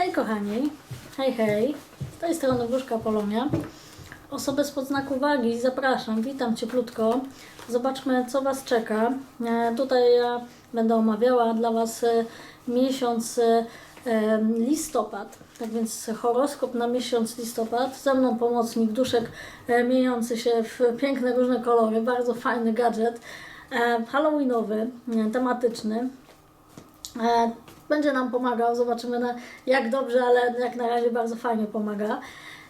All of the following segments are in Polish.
Hej kochani, hej hej, z tej strony Wróżka Polonia. Osobę spod znaku wagi zapraszam, witam cieplutko. Zobaczmy co Was czeka. E, tutaj ja będę omawiała dla Was e, miesiąc e, listopad, tak więc horoskop na miesiąc listopad. Ze mną pomocnik, duszek mieniący się w piękne różne kolory, bardzo fajny gadżet. Halloweenowy, tematyczny. Będzie nam pomagał, zobaczymy na, jak dobrze, ale jak na razie bardzo fajnie pomaga.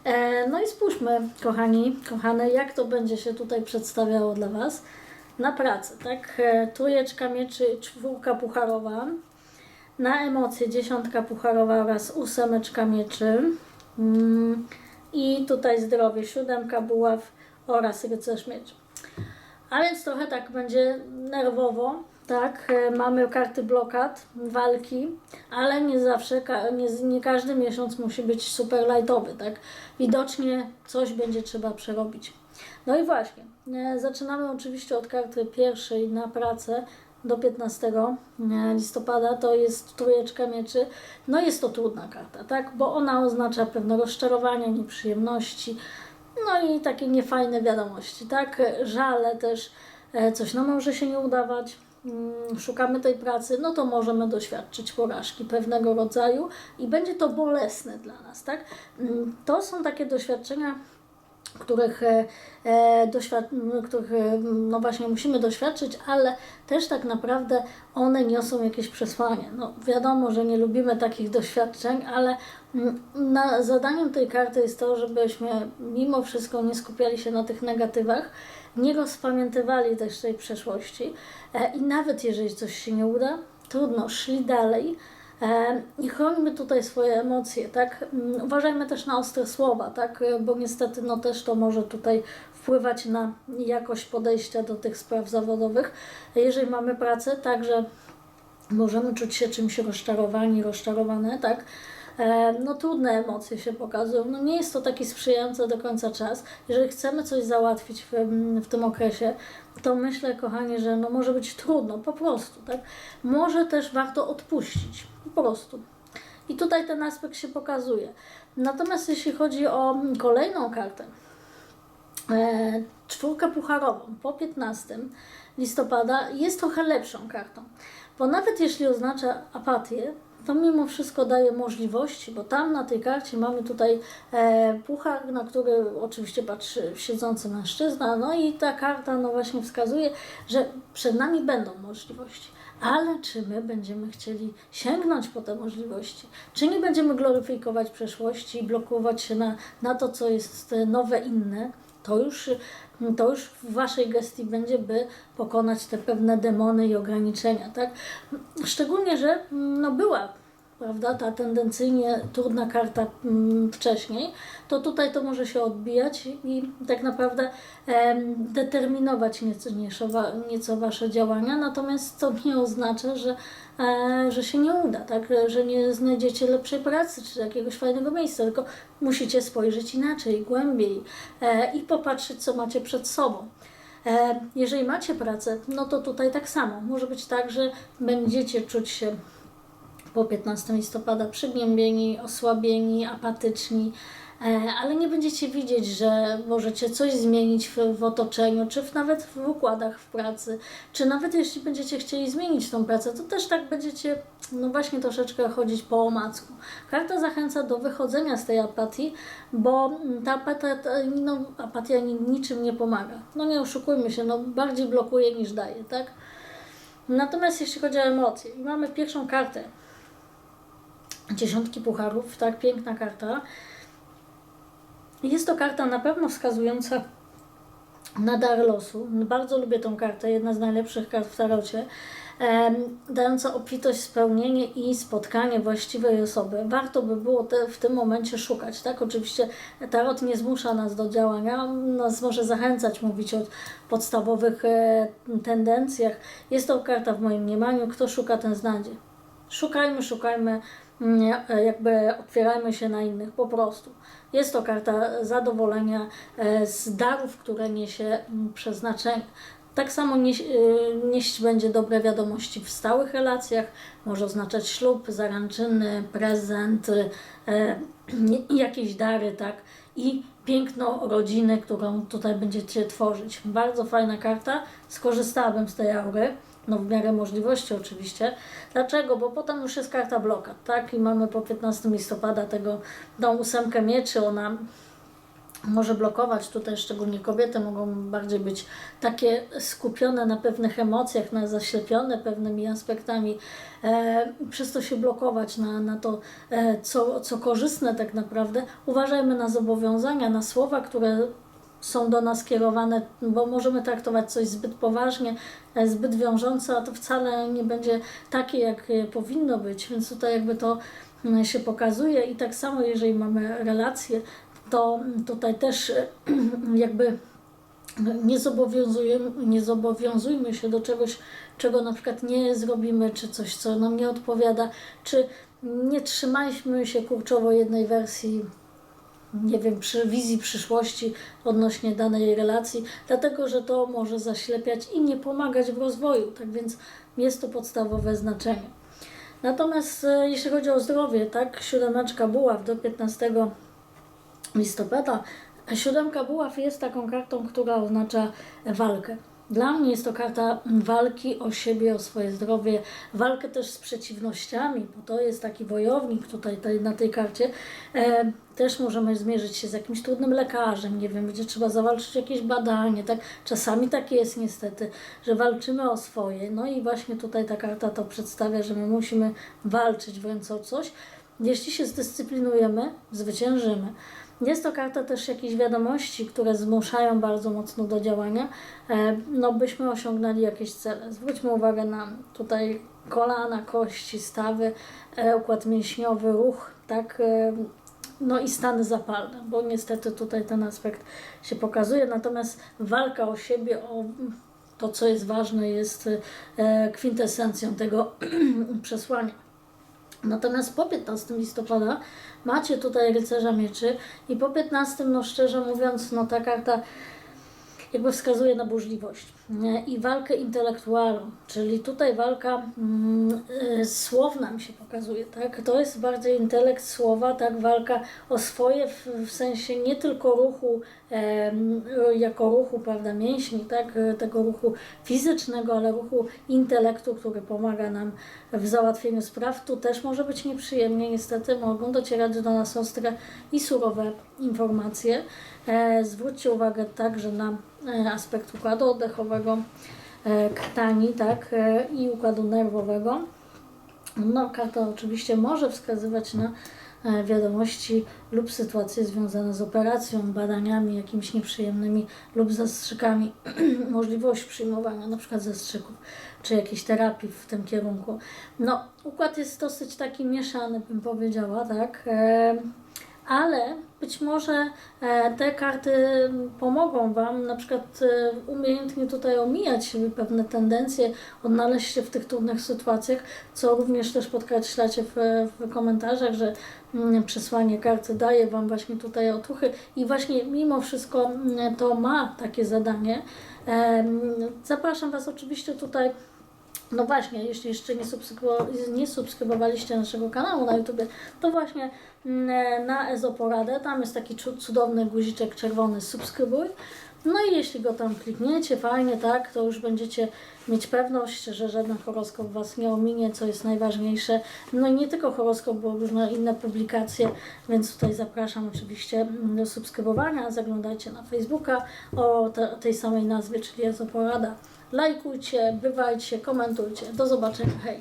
E, No i spójrzmy, kochani, kochane, jak to będzie się tutaj przedstawiało dla Was na pracę, tak? E, Trójeczka mieczy, czwórka pucharowa, na emocje dziesiątka pucharowa oraz ósemeczka mieczy. Mm, I tutaj zdrowie, siódemka buław oraz rycerz mieczy. A więc trochę tak będzie nerwowo, tak? E, Mamy karty blokad, walki, ale nie zawsze, nie, nie każdy miesiąc musi być super lightowy, tak? Widocznie coś będzie trzeba przerobić. No i właśnie, e, zaczynamy oczywiście od karty pierwszej na pracę do 15 e, listopada, to jest trójeczka mieczy. No jest to trudna karta, tak? Bo ona oznacza pewne rozczarowanie, nieprzyjemności, no i takie niefajne wiadomości, tak? Żale też, coś nam może się nie udawać, szukamy tej pracy, no to możemy doświadczyć porażki pewnego rodzaju i będzie to bolesne dla nas, tak? Mm, To są takie doświadczenia, których, e, e, doświad- m, których no właśnie musimy doświadczyć, ale też tak naprawdę one niosą jakieś przesłanie. No wiadomo, że nie lubimy takich doświadczeń, ale mm, na, zadaniem tej karty jest to, żebyśmy mimo wszystko nie skupiali się na tych negatywach, nie rozpamiętywali też tej przeszłości e, i nawet jeżeli coś się nie uda, trudno, szli dalej, E, I chronimy tutaj swoje emocje, tak? Mm, Uważajmy też na ostre słowa, tak? E, Bo niestety no też to może tutaj wpływać na jakość podejścia do tych spraw zawodowych. Jeżeli mamy pracę, także możemy czuć się czymś rozczarowani, rozczarowane, tak? E, No trudne emocje się pokazują. No nie jest to taki sprzyjający do końca czas. Jeżeli chcemy coś załatwić w, w tym okresie, to myślę, kochani, że no może być trudno, po prostu, tak? Może też warto odpuścić, po prostu. I tutaj ten aspekt się pokazuje. Natomiast jeśli chodzi o kolejną kartę, e, czwórkę pucharową po 15 listopada jest trochę lepszą kartą. Bo nawet jeśli oznacza apatię, to mimo wszystko daje możliwości, bo tam na tej karcie mamy tutaj e, puchar, na który oczywiście patrzy siedzący mężczyzna, no i ta karta no właśnie wskazuje, że przed nami będą możliwości. Ale czy my będziemy chcieli sięgnąć po te możliwości? Czy nie będziemy gloryfikować przeszłości i blokować się na, na to, co jest nowe, inne? To już, to już w Waszej gestii będzie, by pokonać te pewne demony i ograniczenia, tak? Szczególnie, że no była prawda, ta tendencyjnie trudna karta mm, wcześniej, to tutaj to może się odbijać i tak naprawdę determinować nieco, nieco, wa- nieco Wasze działania, natomiast to nie oznacza, że, że się nie uda, tak? że nie znajdziecie lepszej pracy czy jakiegoś fajnego miejsca, tylko musicie spojrzeć inaczej, głębiej e, i popatrzeć, co macie przed sobą. E, Jeżeli macie pracę, no to tutaj tak samo. Może być tak, że będziecie czuć się po 15 listopada przygnębieni, osłabieni, apatyczni, ale nie będziecie widzieć, że możecie coś zmienić w, w otoczeniu, czy w, nawet w układach w pracy, czy nawet jeśli będziecie chcieli zmienić tą pracę, to też tak będziecie, no właśnie troszeczkę chodzić po omacku. Karta zachęca do wychodzenia z tej apatii, bo ta apatia, no, apatia ni- niczym nie pomaga. No nie oszukujmy się, no bardziej blokuje niż daje, tak? Natomiast jeśli chodzi o emocje, mamy pierwszą kartę, dziesiątki pucharów, tak, piękna karta. Jest to karta na pewno wskazująca na dar losu. Bardzo lubię tą kartę, jedna z najlepszych kart w tarocie. Dająca obfitość, spełnienie i spotkanie właściwej osoby. Warto by było te, w tym momencie szukać, tak? Oczywiście tarot nie zmusza nas do działania, nas może zachęcać, mówić o podstawowych e, tendencjach. Jest to karta w moim mniemaniu, kto szuka, ten znajdzie. Szukajmy, szukajmy, jakby otwierajmy się na innych, po prostu. Jest to karta zadowolenia e, z darów, które niesie mm, przeznaczenie. Tak samo nieś, y, nieść będzie dobre wiadomości w stałych relacjach, może oznaczać ślub, zaręczyny, prezent, e, jakieś dary, tak? I piękno rodziny, którą tutaj będziecie tworzyć. Bardzo fajna karta, skorzystałabym z tej aury, no w miarę możliwości oczywiście. Dlaczego? Bo potem już jest karta blokad, tak? I mamy po 15 listopada tego, tą ósemkę mieczy, ona może blokować tutaj szczególnie kobiety mogą bardziej być takie skupione na pewnych emocjach, na zaślepione pewnymi aspektami, e, przez to się blokować na, na to, e, co, co korzystne tak naprawdę. Uważajmy na zobowiązania, na słowa, które są do nas kierowane, bo możemy traktować coś zbyt poważnie, e, zbyt wiążące, a to wcale nie będzie takie, jak e, powinno być, więc tutaj jakby to mm, się pokazuje. I tak samo jeżeli mamy relacje, to tutaj też e, jakby nie zobowiązujemy, nie zobowiązujmy się do czegoś, czego na przykład nie zrobimy, czy coś, co nam nie odpowiada, czy nie trzymajmy się kurczowo jednej wersji, nie wiem, przy wizji przyszłości odnośnie danej relacji, dlatego że to może zaślepiać i nie pomagać w rozwoju, tak więc jest to podstawowe znaczenie. Natomiast e, jeśli chodzi o zdrowie, tak, siódemeczka buław do 15 listopada. Siódemka buław jest taką kartą, która oznacza walkę. Dla mnie jest to karta walki o siebie, o swoje zdrowie, walkę też z przeciwnościami, bo to jest taki wojownik tutaj, tutaj na tej karcie. E, też możemy zmierzyć się z jakimś trudnym lekarzem, nie wiem, gdzie trzeba zawalczyć jakieś badanie, tak? Czasami tak jest niestety, że walczymy o swoje. No i właśnie tutaj ta karta to przedstawia, że my musimy walczyć wręcz o coś. Jeśli się zdyscyplinujemy, zwyciężymy. Jest to karta też jakichś wiadomości, które zmuszają bardzo mocno do działania, e, no byśmy osiągnęli jakieś cele. Zwróćmy uwagę na tutaj kolana, kości, stawy, e, układ mięśniowy, ruch, tak, e, no i stany zapalne, bo niestety tutaj ten aspekt się pokazuje, natomiast walka o siebie, o to, co jest ważne, jest kwintesencją tego przesłania. Natomiast po 15 listopada macie tutaj rycerza mieczy i po 15, no szczerze mówiąc, no ta karta jakby wskazuje na burzliwość? I walkę intelektualną, czyli tutaj walka mm, y, słowna mi się pokazuje, tak? To jest bardziej intelekt słowa, tak? Walka o swoje w, w sensie nie tylko ruchu e, jako ruchu, prawda, mięśni, tak? Tego ruchu fizycznego, ale ruchu intelektu, który pomaga nam w załatwieniu spraw. Tu też może być nieprzyjemnie, niestety mogą docierać do nas ostre i surowe informacje. E, zwróćcie uwagę także na e, aspekt układu oddechowego, e, krtani tak, e, i układu nerwowego. No, karta oczywiście może wskazywać na e, wiadomości lub sytuacje związane z operacją, badaniami jakimiś nieprzyjemnymi lub zastrzykami, możliwość przyjmowania na przykład zastrzyków, czy jakiejś terapii w tym kierunku. No, układ jest dosyć taki mieszany, bym powiedziała, tak, ale być może e, te karty pomogą Wam na przykład e, umiejętnie tutaj omijać pewne tendencje, odnaleźć się w tych trudnych sytuacjach, co również też podkreślacie w, w komentarzach, że mm, przesłanie karty daje Wam właśnie tutaj otuchy i właśnie mimo wszystko mm, to ma takie zadanie. E, zapraszam Was oczywiście tutaj no właśnie, jeśli jeszcze nie, nie subskrybowaliście naszego kanału na YouTube, to właśnie mm, na Ezoporadę, tam jest taki cudowny guziczek czerwony subskrybuj. No i jeśli go tam klikniecie, fajnie, tak, to już będziecie mieć pewność, że żaden horoskop Was nie ominie, co jest najważniejsze. No i nie tylko horoskop, bo różne inne publikacje, więc tutaj zapraszam oczywiście do subskrybowania. Zaglądajcie na Facebooka o te, tej samej nazwie, czyli Ezoporada lajkujcie, bywajcie, komentujcie. Do zobaczenia, hej!